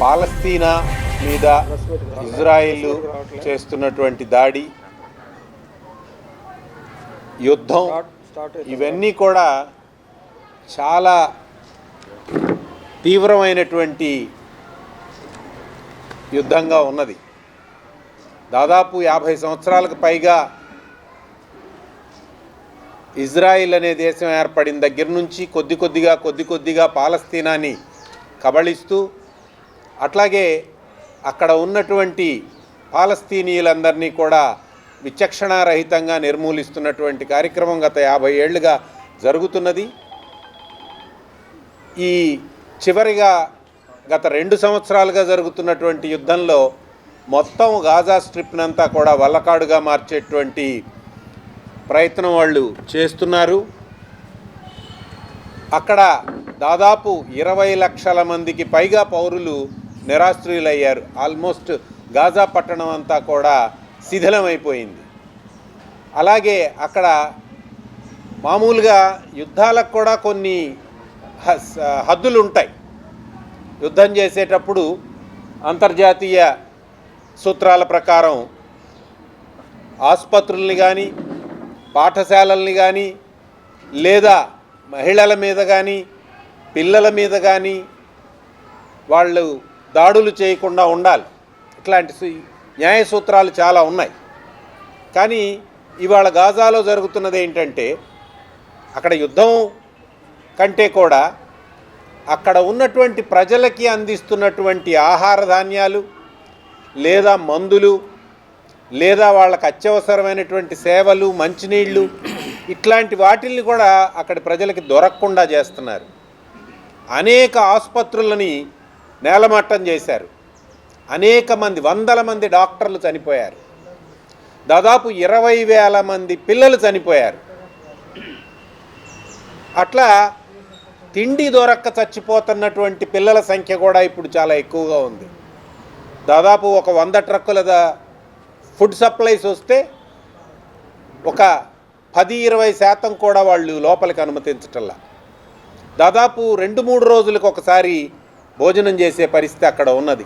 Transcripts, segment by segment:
పాలస్తీనా మీద ఇజ్రాయిల్ చేస్తున్నటువంటి దాడి యుద్ధం ఇవన్నీ కూడా చాలా తీవ్రమైనటువంటి యుద్ధంగా ఉన్నది. దాదాపు యాభై సంవత్సరాలకు పైగా ఇజ్రాయిల్ అనే దేశం ఏర్పడిన దగ్గర నుంచి కొద్ది కొద్దిగా కొద్ది కొద్దిగా పాలస్తీనాని కబళిస్తూ అట్లాగే అక్కడ ఉన్నటువంటి పాలస్తీనీయులందరినీ కూడా విచక్షణారహితంగా నిర్మూలిస్తున్నటువంటి కార్యక్రమం గత యాభై ఏళ్ళుగా జరుగుతున్నది. ఈ చివరిగా గత రెండు సంవత్సరాలుగా జరుగుతున్నటువంటి యుద్ధంలో మొత్తం గాజా స్ట్రిప్నంతా కూడా వల్లకాడుగా మార్చేటువంటి ప్రయత్నం వాళ్ళు చేస్తున్నారు. అక్కడ దాదాపు ఇరవై లక్షల మందికి పైగా పౌరులు నిరాశ్రయులయ్యారు. ఆల్మోస్ట్ గాజా పట్టణం అంతా కూడా శిథిలమైపోయింది. అలాగే అక్కడ మామూలుగా యుద్ధాలకు కూడా కొన్ని హద్దులు ఉంటాయి యుద్ధం చేసేటప్పుడు అంతర్జాతీయ సూత్రాల ప్రకారం ఆసుపత్రుల్ని కానీ పాఠశాలల్ని కానీ లేదా మహిళల మీద కానీ పిల్లల మీద కానీ వాళ్ళు దాడులు చేయకుండా ఉండాలి. ఇట్లాంటి న్యాయ సూత్రాలు చాలా ఉన్నాయి. కానీ ఇవాళ గాజాలో జరుగుతున్నది ఏంటంటే అక్కడ యుద్ధం కంటే కూడా అక్కడ ఉన్నటువంటి ప్రజలకి అందిస్తున్నటువంటి ఆహార ధాన్యాలు లేదా మందులు లేదా వాళ్ళకి అత్యవసరమైనటువంటి సేవలు మంచినీళ్ళు ఇట్లాంటి వాటిల్ని కూడా అక్కడ ప్రజలకి దొరకకుండా చేస్తున్నారు. అనేక ఆసుపత్రులని నేలమట్టం చేశారు. అనేక మంది వందల మంది డాక్టర్లు చనిపోయారు. దాదాపు ఇరవై వేల మంది పిల్లలు చనిపోయారు. అట్లా తిండి దొరక్క చచ్చిపోతున్నటువంటి పిల్లల సంఖ్య కూడా ఇప్పుడు చాలా ఎక్కువగా ఉంది. దాదాపు ఒక వంద ట్రక్కుల ఫుడ్ సప్లైస్ వస్తే ఒక పది ఇరవై శాతం కూడా వాళ్ళు లోపలికి అనుమతించటల్లా దాదాపు రెండు మూడు రోజులకు ఒకసారి భోజనం చేసే పరిస్థితి అక్కడ ఉన్నది.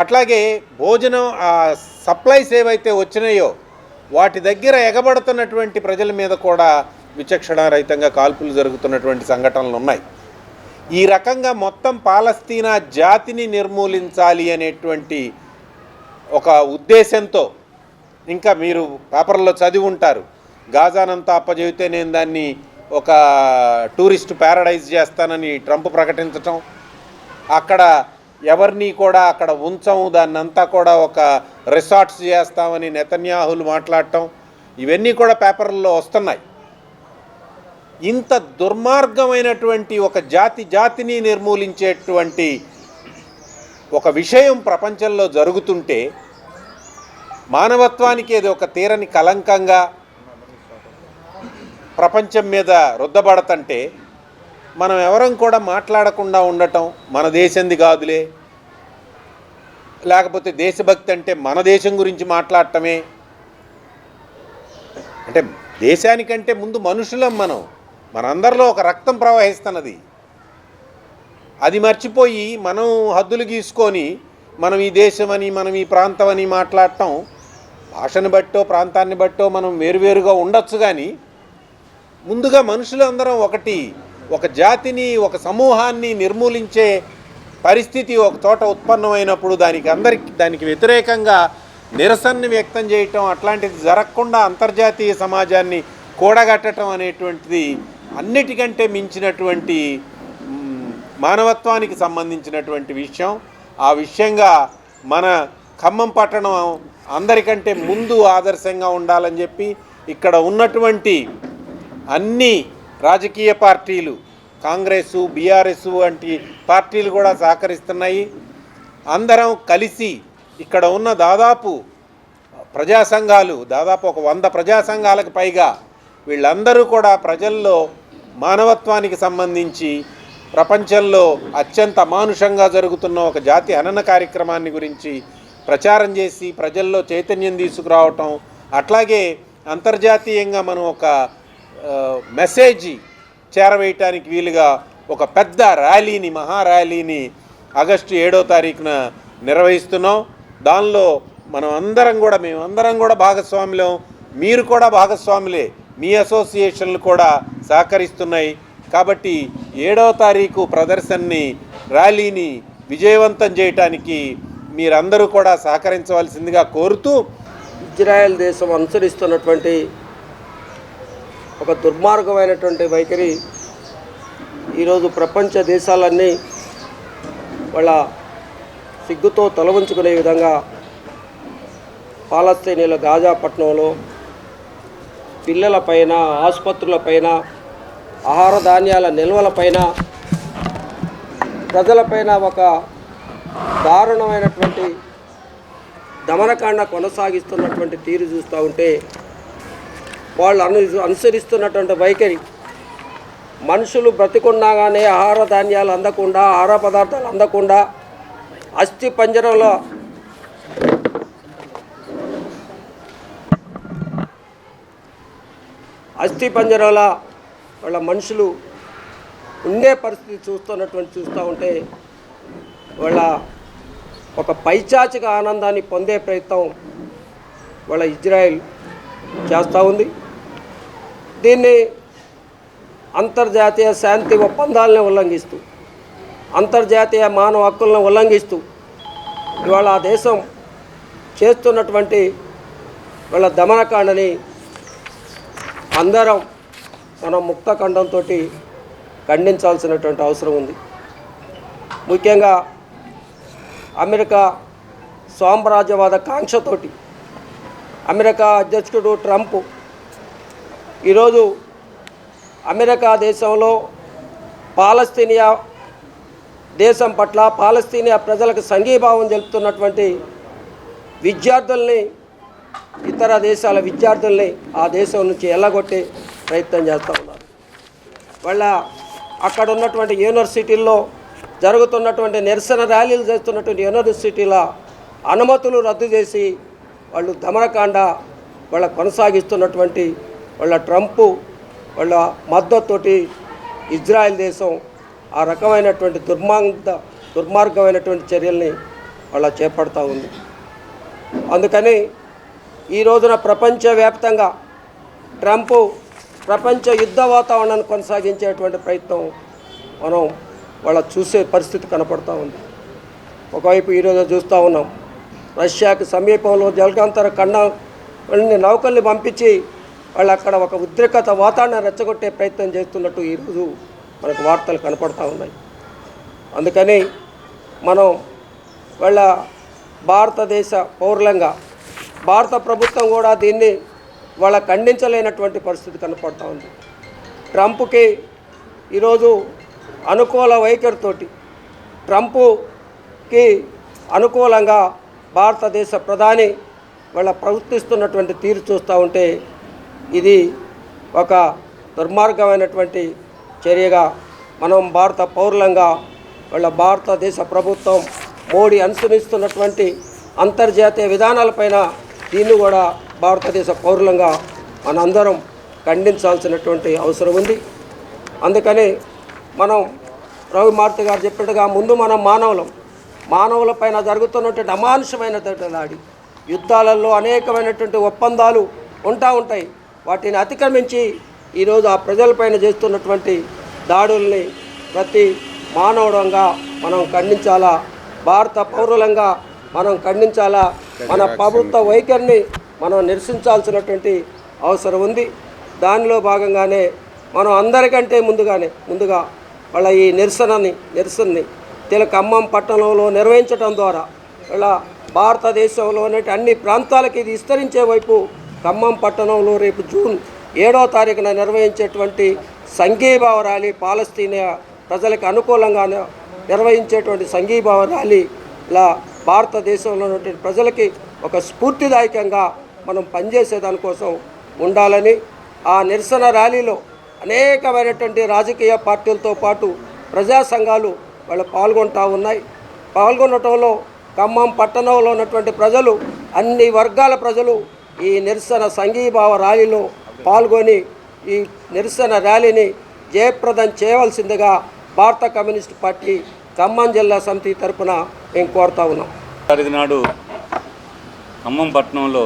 అట్లాగే భోజనం ఆ సప్లైస్ ఏవైతే వచ్చినాయో వాటి దగ్గర ఎగబడుతున్నటువంటి ప్రజల మీద కూడా విచక్షణారహితంగా కాల్పులు జరుగుతున్నటువంటి సంఘటనలు ఉన్నాయి. ఈ రకంగా మొత్తం పాలస్తీనా జాతిని నిర్మూలించాలి అనేటువంటి ఒక ఉద్దేశంతో ఇంకా మీరు పేపర్లో చదివి ఉంటారు. గాజానంతా అప్పజెబితే నేను దాన్ని ఒక టూరిస్ట్ ప్యారడైజ్ చేస్తానని ట్రంప్ ప్రకటించటం అక్కడ ఎవరిని కూడా అక్కడ ఉంచము. దాన్నంతా కూడా ఒక రిసార్ట్స్ చేస్తామని నెతన్యాహులు మాట్లాడటం ఇవన్నీ కూడా పేపర్లలో వస్తున్నాయి. ఇంత దుర్మార్గమైనటువంటి ఒక జాతి జాతిని నిర్మూలించేటువంటి ఒక విషయం ప్రపంచంలో జరుగుతుంటే మానవత్వానికి అది ఒక తీరని కలంకంగా ప్రపంచం మీద రుద్దబడతంటే మనం ఎవరం కూడా మాట్లాడకుండా ఉండటం మన దేశంది కాదులే. లేకపోతే దేశభక్తి అంటే మన దేశం గురించి మాట్లాడటమే. అంటే దేశానికంటే ముందు మనుషులం మనం. మనందరిలో ఒక రక్తం ప్రవహిస్తున్నది. అది మర్చిపోయి మనం హద్దులు గీసుకొని మనం ఈ దేశమని మనం ఈ ప్రాంతం అని మాట్లాడటం భాషను బట్టో ప్రాంతాన్ని బట్టో మనం వేరువేరుగా ఉండొచ్చు కానీ ముందుగా మనుషులందరం ఒకటి ఒక జాతిని ఒక సమూహాన్ని నిర్మూలించే పరిస్థితి ఒక చోట ఉత్పన్నమైనప్పుడు దానికి అందరికి దానికి వ్యతిరేకంగా నిరసనని వ్యక్తం చేయటం అట్లాంటిది జరగకుండా అంతర్జాతీయ సమాజాన్ని కూడగట్టడం అనేటువంటిది అన్నిటికంటే మించినటువంటి మానవత్వానికి సంబంధించినటువంటి విషయం. ఆ విషయంగా మన ఖమ్మం పట్టణం అందరికంటే ముందు ఆదర్శంగా ఉండాలని చెప్పి ఇక్కడ ఉన్నటువంటి అన్ని రాజకీయ పార్టీలు కాంగ్రెస్ బీఆర్ఎస్ వంటి పార్టీలు కూడా సహకరిస్తున్నాయి. అందరం కలిసి ఇక్కడ ఉన్న దాదాపు ప్రజా సంఘాలు దాదాపు ఒక వంద ప్రజా సంఘాలకు పైగా వీళ్ళందరూ కూడా ప్రజల్లో మానవత్వానికి సంబంధించి ప్రపంచంలో అత్యంత మానుషంగా జరుగుతున్న ఒక జాతి హనన కార్యక్రమాన్ని గురించి ప్రచారం చేసి ప్రజల్లో చైతన్యం తీసుకురావటం అట్లాగే అంతర్జాతీయంగా మనం ఒక మెసేజ్ చేరవేయటానికి వీలుగా ఒక పెద్ద ర్యాలీని మహా ర్యాలీని ఆగస్టు ఏడో తారీఖున నిర్వహిస్తున్నాం. దానిలో మనం అందరం కూడా మేమందరం కూడా భాగస్వాములం. మీరు కూడా భాగస్వాములే. మీ అసోసియేషన్లు కూడా సహకరిస్తున్నాయి. కాబట్టి ఏడవ తారీఖు ప్రదర్శనని ర్యాలీని విజయవంతం చేయటానికి మీరందరూ కూడా సహకరించవలసిందిగా కోరుతూ ఇజ్రాయెల్ దేశం అనుసరిస్తున్నటువంటి ఒక దుర్మార్గమైనటువంటి వైఖరి ఈరోజు ప్రపంచ దేశాలన్నీ వాళ్ళ సిగ్గుతో తలవంచుకునే విధంగా పాలస్తీనీల గాజా పట్టణంలో పిల్లలపైన ఆసుపత్రులపైన ఆహార ధాన్యాల నిల్వలపైన ప్రజలపైన ఒక దారుణమైనటువంటి దమనకాండ కొనసాగిస్తున్నటువంటి తీరు చూస్తూ ఉంటే వాళ్ళు అను అనుసరిస్తున్నటువంటి వైఖరి. మనుషులు బ్రతికున్నాగానే ఆహార ధాన్యాలు అందకుండా ఆహార పదార్థాలు అందకుండా అస్థి పంజరంలో అస్థి పంజరంలో వాళ్ళ మనుషులు ఉండే పరిస్థితి చూస్తున్నటువంటి చూస్తూ ఉంటే వాళ్ళ ఒక పైచాచిక ఆనందాన్ని పొందే ప్రయత్నం వాళ్ళ ఇజ్రాయెల్ చేస్తూ ఉంది. దీన్ని అంతర్జాతీయ శాంతి ఒప్పందాలను ఉల్లంఘిస్తూ అంతర్జాతీయ మానవ హక్కులను ఉల్లంఘిస్తూ ఇవాళ ఆ దేశం చేస్తున్నటువంటి వాళ్ళ దమనకాండని అందరం మనం ముక్తఖండంతో ఖండించాల్సినటువంటి అవసరం ఉంది. ముఖ్యంగా అమెరికా సామ్రాజ్యవాద కాంక్షతోటి అమెరికా అధ్యక్షుడు ట్రంప్ ఈరోజు అమెరికా దేశంలో పాలస్తీనియా దేశం పట్ల పాలస్తీనియా ప్రజలకు సంఘీభావం తెలుపుతున్నటువంటి విద్యార్థుల్ని ఇతర దేశాల విద్యార్థుల్ని ఆ దేశం నుంచి ఎల్లగొట్టే ప్రయత్నం చేస్తూ ఉన్నారు. వాళ్ళ అక్కడ ఉన్నటువంటి యూనివర్సిటీల్లో జరుగుతున్నటువంటి నిరసన ర్యాలీలు చేస్తున్నటువంటి యూనివర్సిటీల అనుమతులు రద్దు చేసి వాళ్ళు దమనకాండ వాళ్ళ కొనసాగిస్తున్నటువంటి వాళ్ళ ట్రంపు వాళ్ళ మద్దతుతోటి ఇజ్రాయెల్ దేశం ఆ రకమైనటువంటి దుర్మార్గ దుర్మార్గమైనటువంటి చర్యల్ని వాళ్ళ చేపడతా ఉంది. అందుకని ఈ రోజున ప్రపంచవ్యాప్తంగా ట్రంప్ ప్రపంచ యుద్ధ వాతావరణాన్ని కొనసాగించేటువంటి ప్రయత్నం మనం వాళ్ళ చూసే పరిస్థితి కనపడుతూ ఉంది. ఒకవైపు ఈరోజు చూస్తూ ఉన్నాం. రష్యాకి సమీపంలో జలకాంతర ఖండ నౌకల్ని పంపించి వాళ్ళు అక్కడ ఒక ఉద్రిక్త వాతావరణం రెచ్చగొట్టే ప్రయత్నం చేస్తున్నట్టు ఈరోజు మనకు వార్తలు కనపడుతూ ఉన్నాయి. అందుకని మనం వాళ్ళ భారతదేశ పౌరులంగా భారత ప్రభుత్వం కూడా దీన్ని వాళ్ళ ఖండించలేనటువంటి పరిస్థితి కనపడుతూ ఉంది. ట్రంప్కి ఈరోజు అనుకూల వైఖరితోటి ట్రంప్కి అనుకూలంగా భారతదేశ ప్రధాని వాళ్ళ ప్రవర్తిస్తున్నటువంటి తీరు చూస్తూ ఉంటే ఇది ఒక దుర్మార్గమైనటువంటి చర్యగా మనం భారత పౌరులంగా వాళ్ళ భారతదేశ ప్రభుత్వం మోడీ అనుసరిస్తున్నటువంటి అంతర్జాతీయ విధానాలపైన దీన్ని కూడా భారతదేశ పౌరులంగా మనందరం ఖండించాల్సినటువంటి అవసరం ఉంది. అందుకని మనం రవిమార్తి గారు చెప్పినట్టుగా ముందు మనం మానవులం. మానవులపైన జరుగుతున్నటువంటి అమానుషమైనటువంటి దాడి యుద్ధాలలో అనేకమైనటువంటి ఒప్పందాలు ఉంటా ఉంటాయి. వాటిని అతిక్రమించి ఈరోజు ఆ ప్రజలపైన చేస్తున్నటువంటి దాడుల్ని ప్రతి మానవుడంగా మనం ఖండించాలా? భారత పౌరులంగా మనం ఖండించాలా? మన ప్రభుత్వ వైఖరిని మనం నిరసించాల్సినటువంటి అవసరం ఉంది. దానిలో భాగంగానే మనం అందరికంటే ముందుగానే ముందుగా వాళ్ళ ఈ నిరసనని నిరసనని తెల ఖమ్మం పట్టణంలో నిర్వహించడం ద్వారా ఇలా భారతదేశంలోని అన్ని ప్రాంతాలకి ఇది విస్తరించే వైపు ఖమ్మం పట్టణంలో రేపు జూన్ ఏడో తారీఖున నిర్వహించేటువంటి సంఘీభావ ర్యాలీ పాలస్తీనియా ప్రజలకు అనుకూలంగా నిర్వహించేటువంటి సంఘీభావ ర్యాలీ ఇలా భారతదేశంలో ఉన్నటువంటి ప్రజలకి ఒక స్ఫూర్తిదాయకంగా మనం పనిచేసే దానికోసం ఉండాలని ఆ నిరసన ర్యాలీలో అనేకమైనటువంటి రాజకీయ పార్టీలతో పాటు ప్రజా సంఘాలు వాళ్ళు పాల్గొంటూ ఉన్నాయి. పాల్గొనటంలో ఖమ్మం పట్టణంలో ఉన్నటువంటి ప్రజలు అన్ని వర్గాల ప్రజలు ఈ నిరసన సంఘీభావ ర్యాలీలో పాల్గొని ఈ నిరసన ర్యాలీని జయప్రదం చేయవలసిందిగా భారత కమ్యూనిస్ట్ పార్టీ ఖమ్మం జిల్లా సమితి తరఫున మేము కోరుతా ఉన్నాం. తారీఖు నాడు ఖమ్మం పట్టణంలో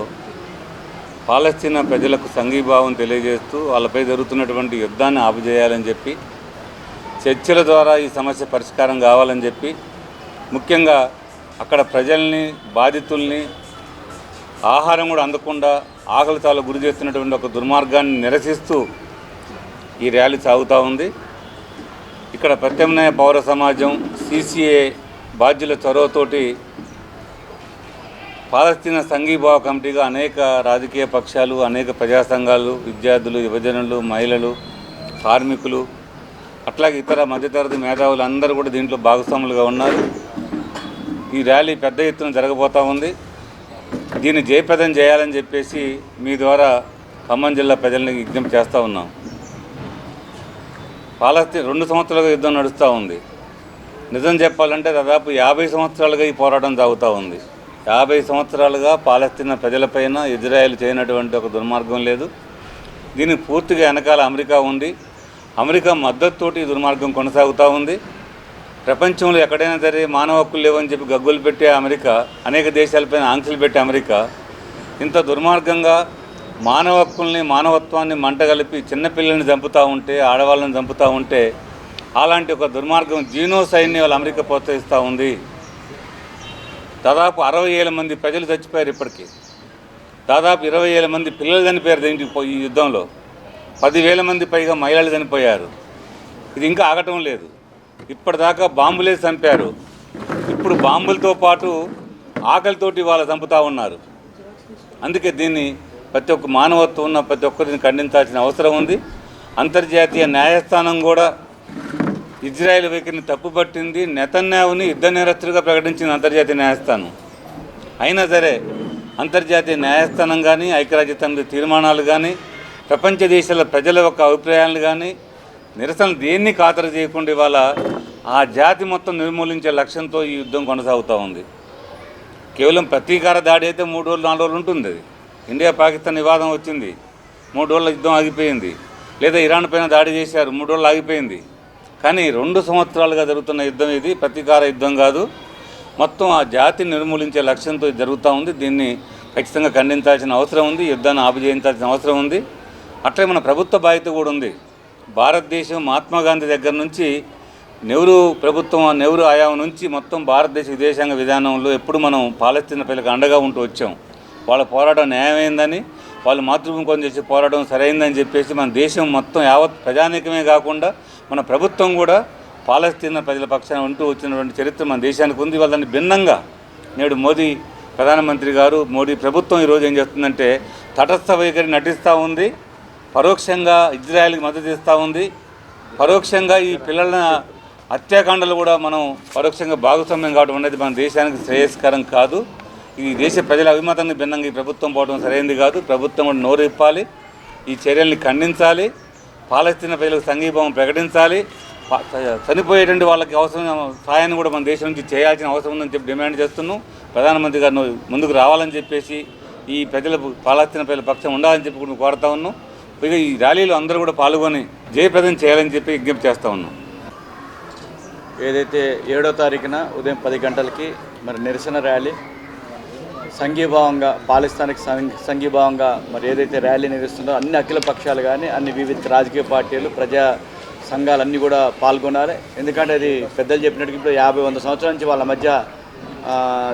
పాలస్తీనా ప్రజలకు సంఘీభావం తెలియజేస్తూ వాళ్ళపై జరుగుతున్నటువంటి యుద్ధాన్ని ఆపుచేయాలని చెప్పి చర్చల ద్వారా ఈ సమస్య పరిష్కారం కావాలని చెప్పి ముఖ్యంగా అక్కడ ప్రజల్ని బాధితుల్ని ఆహారం కూడా అందకుండా ఆకలితాలు గురి చేస్తున్నటువంటి ఒక దుర్మార్గాన్ని నిరసిస్తూ ఈ ర్యాలీ సాగుతూ ఉంది. ఇక్కడ ప్రత్యామ్నాయ పౌర సమాజం సిసిఏ బాధ్యుల చొరవతోటి పాలస్తీనా సంఘీభావ కమిటీగా అనేక రాజకీయ పక్షాలు అనేక ప్రజా సంఘాలు విద్యార్థులు యువజనులు మహిళలు కార్మికులు అట్లాగే ఇతర మధ్యతరగతి మేధావులు అందరూ కూడా దీంట్లో భాగస్వాములుగా ఉన్నారు. ఈ ర్యాలీ పెద్ద ఎత్తున జరగబోతూ ఉంది. దీన్ని జయప్రదం చేయాలని చెప్పేసి మీ ద్వారా ఖమ్మం జిల్లా ప్రజల్ని విజ్ఞప్తి చేస్తూ ఉన్నాం. పాలస్తీ రెండు సంవత్సరాలుగా యుద్ధం నడుస్తూ ఉంది. నిజం చెప్పాలంటే దాదాపు యాభై సంవత్సరాలుగా ఈ పోరాటం సాగుతూ ఉంది. యాభై సంవత్సరాలుగా పాలస్తీనా ప్రజలపైన ఇజ్రాయెల్ చేయనటువంటి ఒక దుర్మార్గం లేదు. దీనికి పూర్తిగా వెనకాల అమెరికా ఉంది. అమెరికా మద్దతుతోటి ఈ దుర్మార్గం కొనసాగుతూ ఉంది. ప్రపంచంలో ఎక్కడైనా సరే మానవ హక్కులు లేవని చెప్పి గగ్గులు పెట్టే అమెరికా అనేక దేశాలపైన ఆంక్షలు పెట్టే అమెరికా ఇంత దుర్మార్గంగా మానవ హక్కుల్ని మానవత్వాన్ని మంటగలిపి చిన్నపిల్లల్ని చంపుతూ ఉంటే ఆడవాళ్ళని చంపుతూ ఉంటే అలాంటి ఒక దుర్మార్గం జీనోసైడ్ని వాళ్ళు అమెరికా ప్రోత్సహిస్తూ ఉంది. దాదాపు అరవై ఏళ్ళ మంది ప్రజలు చచ్చిపోయారు ఇప్పటికీ. దాదాపు ఇరవై ఏళ్ళ మంది పిల్లలు చనిపోయారు దీనికి ఈ యుద్ధంలో. పదివేల మంది పైగా మహిళలు చనిపోయారు. ఇది ఇంకా ఆగటం లేదు. ఇప్పటిదాకా బాంబులే చంపారు. ఇప్పుడు బాంబులతో పాటు ఆకలితోటి వాళ్ళు చంపుతూ ఉన్నారు. అందుకే దీన్ని ప్రతి ఒక్క మానవత్వం ఉన్న ప్రతి ఒక్కరిని ఖండించాల్సిన అవసరం ఉంది. అంతర్జాతీయ న్యాయస్థానం కూడా ఇజ్రాయెల్ వైఖరిని తప్పుపట్టింది. నెతన్యావుని యుద్ధ నేరస్తుడిగా ప్రకటించింది అంతర్జాతీయ న్యాయస్థానం. అయినా సరే అంతర్జాతీయ న్యాయస్థానం కానీ ఐక్యరాజ్య సమితి తీర్మానాలు కానీ ప్రపంచ దేశాల ప్రజల యొక్క అభిప్రాయాలు కానీ నిరసనలు దేన్ని ఖాతరు చేయకుండా ఇవాళ ఆ జాతి మొత్తం నిర్మూలించే లక్ష్యంతో ఈ యుద్ధం కొనసాగుతూ ఉంది. కేవలం ప్రతీకార దాడి అయితే మూడు రోజులు నాలుగు రోజులు ఉంటుంది. అది ఇండియా పాకిస్తాన్ వివాదం వచ్చింది. మూడు రోజుల యుద్ధం ఆగిపోయింది. లేదా ఇరాన్ పైన దాడి చేశారు మూడు రోజులు ఆగిపోయింది. కానీ రెండు సంవత్సరాలుగా జరుగుతున్న యుద్ధం ఇది ప్రతీకార యుద్ధం కాదు. మొత్తం ఆ జాతిని నిర్మూలించే లక్ష్యంతో జరుగుతూ ఉంది. దీన్ని ఖచ్చితంగా ఖండించాల్సిన అవసరం ఉంది యుద్ధాన్ని ఆపుచేయించాల్సిన అవసరం ఉంది. అట్లే మన ప్రభుత్వ బాధ్యత కూడా ఉంది. భారతదేశం మహాత్మా గాంధీ దగ్గర నుంచి నెహ్రూ ప్రభుత్వం నెహ్రూ ఆయాం నుంచి మొత్తం భారతదేశ విదేశాంగ విధానంలో ఎప్పుడు మనం పాలస్తీనా పిల్లలకు అండగా ఉంటూ వచ్చాం. వాళ్ళ పోరాటం న్యాయమైందని వాళ్ళు మాతృభూమి కోసం చేసే పోరాటం సరైందని చెప్పేసి మన దేశం మొత్తం యావత్ ప్రజానీకమే కాకుండా మన ప్రభుత్వం కూడా పాలస్తీనా ప్రజల పక్షాన ఉంటూ వచ్చినటువంటి చరిత్ర మన దేశానికి ఉంది. వాళ్ళని భిన్నంగా నేడు మోదీ ప్రధానమంత్రి గారు మోడీ ప్రభుత్వం ఈరోజు ఏం చేస్తుందంటే తటస్థ వైఖరి నటిస్తూ ఉంది. పరోక్షంగా ఇజ్రాయెల్కి మద్దతు ఇస్తూ ఉంది. పరోక్షంగా ఈ పిల్లల హత్యాకాండలు కూడా మనం పరోక్షంగా భాగస్వామ్యం కావడం అనేది మన దేశానికి శ్రేయస్కరం కాదు. ఈ దేశ ప్రజల అభిమతానికి భిన్నంగా ఈ ప్రభుత్వం పోవడం సరైనది కాదు. ప్రభుత్వం కూడా నోరిప్పాలి ఈ చర్యల్ని ఖండించాలి. పాలస్తీన ప్రజలకు సంఘీభావం ప్రకటించాలి. చనిపోయేటువంటి వాళ్ళకి అవసరం సాయాన్ని కూడా మన దేశం నుంచి చేయాల్సిన అవసరం ఉందని చెప్పి డిమాండ్ చేస్తున్నాం. ప్రధానమంత్రి గారు ముందుకు రావాలని చెప్పేసి ఈ ప్రజల పాలస్తీన ప్రజల పక్షం ఉండాలని చెప్పి కూడా కోరుతా ఉన్నాం. ఇక ఈ ర్యాలీలో అందరూ కూడా పాల్గొని జయప్రదం చేయాలని చెప్పి విజ్ఞప్తి చేస్తూ ఉన్నాం. ఏదైతే ఏడో తారీఖున ఉదయం పది గంటలకి మరి నిరసన ర్యాలీ సంఘీభావంగా పాలిస్తానికి సం- సంఘీభావంగా మరి ఏదైతే ర్యాలీ నిర్వహిస్తుందో అన్ని అఖిల పక్షాలు కానీ అన్ని వివిధ రాజకీయ పార్టీలు ప్రజా సంఘాలన్నీ కూడా పాల్గొనాలి. ఎందుకంటే అది పెద్దలు చెప్పినట్టు ఇప్పుడు యాభై వంద సంవత్సరాల నుంచి వాళ్ళ మధ్య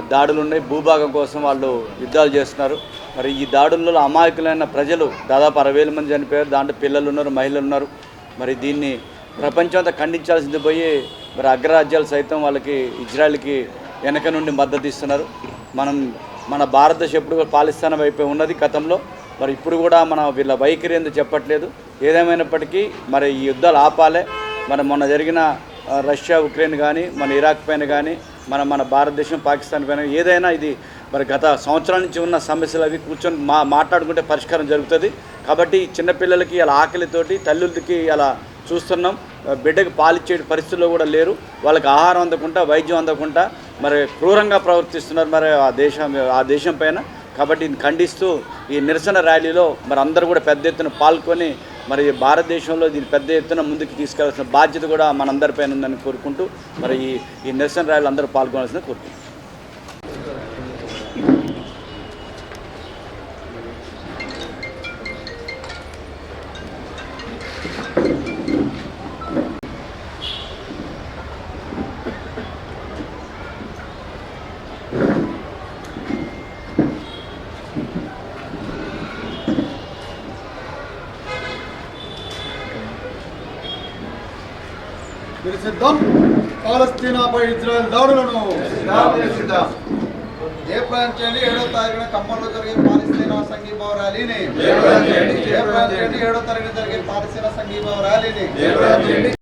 దాడులు ఉన్నాయి. భూభాగం కోసం వాళ్ళు యుద్ధాలు చేస్తున్నారు. మరి ఈ దాడుల్లో అమాయకులైన ప్రజలు దాదాపు అరవై వేల మంది చనిపోయారు. దాంట్లో పిల్లలు ఉన్నారు మహిళలు ఉన్నారు. మరి దీన్ని ప్రపంచం అంతా ఖండించాల్సింది పోయి మరి అగ్రరాజ్యాలు సైతం వాళ్ళకి ఇజ్రాయెల్కి వెనక నుండి మద్దతు ఇస్తున్నారు. మనం మన భారతదేశం ఎప్పుడు పాలిస్తాన్ వైపే ఉన్నది గతంలో. మరి ఇప్పుడు కూడా మన వీళ్ళ వైఖరి ఎందుకు చెప్పట్లేదు. ఏదేమైనప్పటికీ మరి ఈ యుద్ధాలు ఆపాలే. మరి మొన్న జరిగిన రష్యా ఉక్రెయిన్ కానీ మన ఇరాక్ పైన కానీ మన మన భారతదేశం పాకిస్తాన్ పైన ఏదైనా ఇది మరి గత సంవత్సరాల నుంచి ఉన్న సమస్యలు అవి కూర్చొని మా మాట్లాడుకుంటే పరిష్కారం జరుగుతుంది. కాబట్టి చిన్నపిల్లలకి అలా ఆకలితోటి తల్లులకి అలా చూస్తున్నాం. బిడ్డకు పాలిచ్చే పరిస్థితుల్లో కూడా లేరు. వాళ్ళకి ఆహారం అందకుండా వైద్యం అందకుండా మరి క్రూరంగా ప్రవర్తిస్తున్నారు మరి ఆ దేశం ఆ దేశం పైన. కాబట్టి ఖండిస్తూ ఈ నిరసన ర్యాలీలో మరి అందరూ కూడా పెద్ద ఎత్తున పాల్గొని మరి భారతదేశంలో దీన్ని పెద్ద ఎత్తున ముందుకు తీసుకెళ్ళాల్సిన బాధ్యత కూడా మనందరిపైన ఉందని కోరుకుంటూ మరి ఈ ఈ నిరసన ర్యాలీలో అందరూ పాల్గొనాల్సిందని కోరుకుంటున్నాం. నిరసిద్దాం పాలస్తీనాపై ఇజ్రాయెల్ దాడులను జయప్రదం చేయండి ఏడో తారీఖున ఖమ్మంలో జరిగే పాలస్తీనా సంఘీభావ ర్యాలీని జయప్రదం చేయండి ఏడో తారీఖున జరిగే పాలస్తీనా సంఘీభావ ర్యాలీని